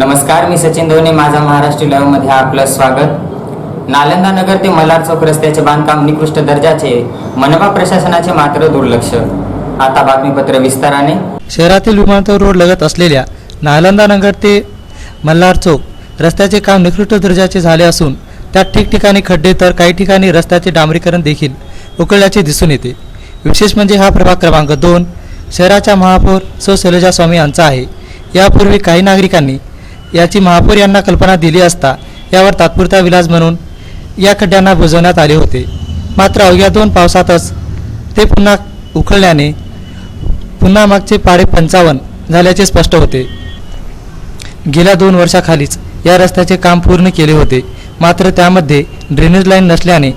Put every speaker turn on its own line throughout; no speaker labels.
नमस्कार मी सचिन धोनी माझा महाराष्ट्रमध्ये आपलं स्वागत. नालंदा नगर ते मल्हार चौक रस्त्याचे बांधकाम निकृष्ट दर्जाचे मनपा प्रशासनाचे मात्र दुर्लक्ष. आता बातमीपत्र विस्ताराने.
शहरातील विमानतळ रोड लगत असलेल्या नालंदा नगर ते मल्हार चौक रस्त्याचे काम निकृष्ट दर्जाचे झाले असून त्यात ठिकठिकाणी खड्डे तर काही ठिकाणी रस्त्याचे डांबरीकरण देखील उकळल्याचे दिसून येते. विशेष म्हणजे हा प्रभाग क्रमांक दोन शहराच्या महापौर सौ शैलजा स्वामी यांचा आहे. यापूर्वी काही नागरिकांनी याची महापौर यांना कल्पना दिली असता यावर तात्पुरता विलास म्हणून या खड्ड्यांना बुजवण्यात आले होते. मात्र अवघ्या दोन पावसातच ते पुन्हा उकळल्याने पुन्हा मागचे पाडे पंचावन्न झाल्याचे स्पष्ट होते. गेल्या दोन वर्षाखालीच या रस्त्याचे काम पूर्ण केले होते. मात्र त्यामध्ये ड्रेनेज लाईन नसल्याने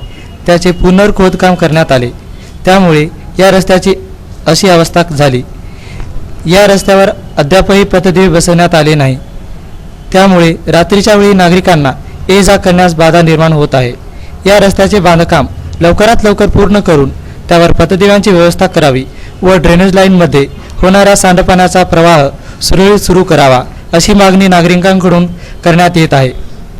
त्याचे पुनर्खोदकाम करण्यात आले. त्यामुळे या रस्त्याची अशी अवस्था झाली. या रस्त्यावर अद्यापही पथदेवी बसवण्यात आले नाही. त्यामुळे रात्रीच्या वेळी नागरिकांना ये जा करण्यास बाधा निर्माण होत आहे. या रस्त्याचे बांधकाम लवकरात लवकर पूर्ण करून त्यावर पथदिव्यांची व्यवस्था करावी व ड्रेनेज लाईनमध्ये होणारा सांडपाण्याचा प्रवाह सुरळीत सुरू करावा अशी मागणी नागरिकांकडून करण्यात येत आहे.